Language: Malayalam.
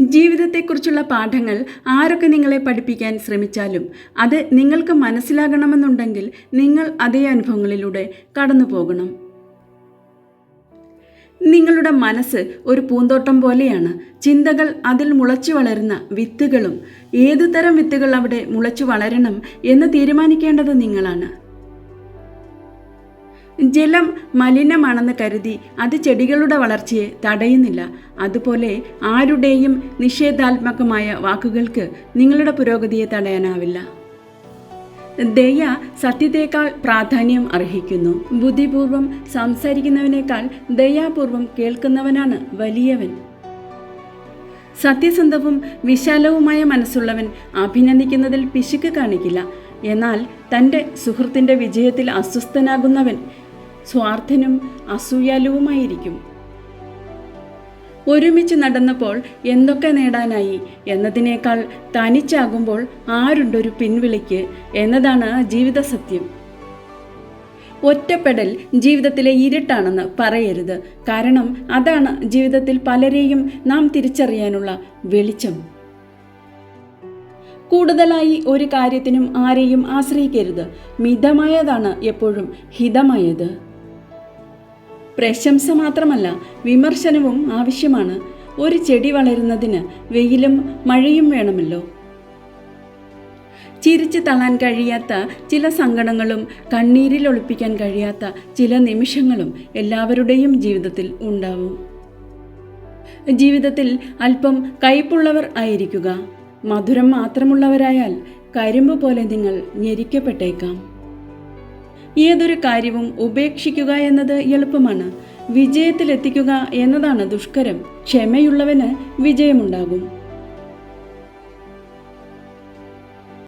ജീവിതത്തെക്കുറിച്ചുള്ള പാഠങ്ങൾ ആരൊക്കെ നിങ്ങളെ പഠിപ്പിക്കാൻ ശ്രമിച്ചാലും അത് നിങ്ങൾക്ക് മനസ്സിലാകണമെന്നുണ്ടെങ്കിൽ നിങ്ങൾ അതേ അനുഭവങ്ങളിലൂടെ കടന്നു പോകണം നിങ്ങളുടെ മനസ്സ് ഒരു പൂന്തോട്ടം പോലെയാണ്. ചിന്തകൾ അതിൽ മുളച്ചു വളരുന്ന വിത്തുകളും ഏതു തരം വിത്തുകൾ അവിടെ മുളച്ചു വളരണം എന്ന് തീരുമാനിക്കേണ്ടത് നിങ്ങളാണ്. ജലം മലിനമാണെന്ന് കരുതി അത് ചെടികളുടെ വളർച്ചയെ തടയുന്നില്ല. അതുപോലെ ആരുടെയും നിഷേധാത്മകമായ വാക്കുകൾക്ക് നിങ്ങളുടെ പുരോഗതിയെ തടയാനാവില്ല. ദയ സത്യത്തേക്കാൾ പ്രാധാന്യം അർഹിക്കുന്നു. ബുദ്ധിപൂർവം സംസാരിക്കുന്നവനേക്കാൾ ദയാപൂർവം കേൾക്കുന്നവനാണ് വലിയവൻ. സത്യസന്ധവും വിശാലവുമായ മനസ്സുള്ളവൻ അഭിനന്ദിക്കുന്നതിൽ പിശുക്ക് കാണിക്കില്ല. എന്നാൽ തന്റെ സുഹൃത്തിന്റെ വിജയത്തിൽ അസ്വസ്ഥനാകുന്നവൻ സ്വാർത്ഥനും അസൂയാലുവുമായിരിക്കും. ഒരുമിച്ച് നടന്നപ്പോൾ എന്തൊക്കെ നേടാനായി എന്നതിനേക്കാൾ തനിച്ചാകുമ്പോൾ ആരുണ്ടൊരു പിൻവിളിക്ക് എന്നതാണ് ജീവിത സത്യം ഒറ്റപ്പെടൽ ജീവിതത്തിലെ ഇരുട്ടാണെന്ന് പറയരുത്. കാരണം അതാണ് ജീവിതത്തിൽ പലരെയും നാം തിരിച്ചറിയാനുള്ള വെളിച്ചം. കൂടുതലായി ഒരു കാര്യത്തിനും ആരെയും ആശ്രയിക്കരുത്. മിതമായതാണ് എപ്പോഴും ഹിതമായത്. പ്രശംസ മാത്രമല്ല വിമർശനവും ആവശ്യമാണ്. ഒരു ചെടി വളരുന്നതിന് വെയിലും മഴയും വേണമല്ലോ. ചിരിച്ചു തള്ളാൻ കഴിയാത്ത ചില സങ്കടങ്ങളും കണ്ണീരിൽ ഒളിപ്പിക്കാൻ കഴിയാത്ത ചില നിമിഷങ്ങളും എല്ലാവരുടെയും ജീവിതത്തിൽ ഉണ്ടാവും. ജീവിതത്തിൽ അല്പം കയ്പുള്ളവർ ആയിരിക്കുക. മധുരം മാത്രമുള്ളവരായാൽ കരിമ്പ് പോലെ നിങ്ങൾ ഞെരിക്കപ്പെട്ടേക്കാം. ഏതൊരു കാര്യവും ഉപേക്ഷിക്കുക എന്നത് എളുപ്പമാണ്. വിജയത്തിലെത്തിക്കുക എന്നതാണ് ദുഷ്കരം. ക്ഷമയുള്ളവന് വിജയമുണ്ടാകും.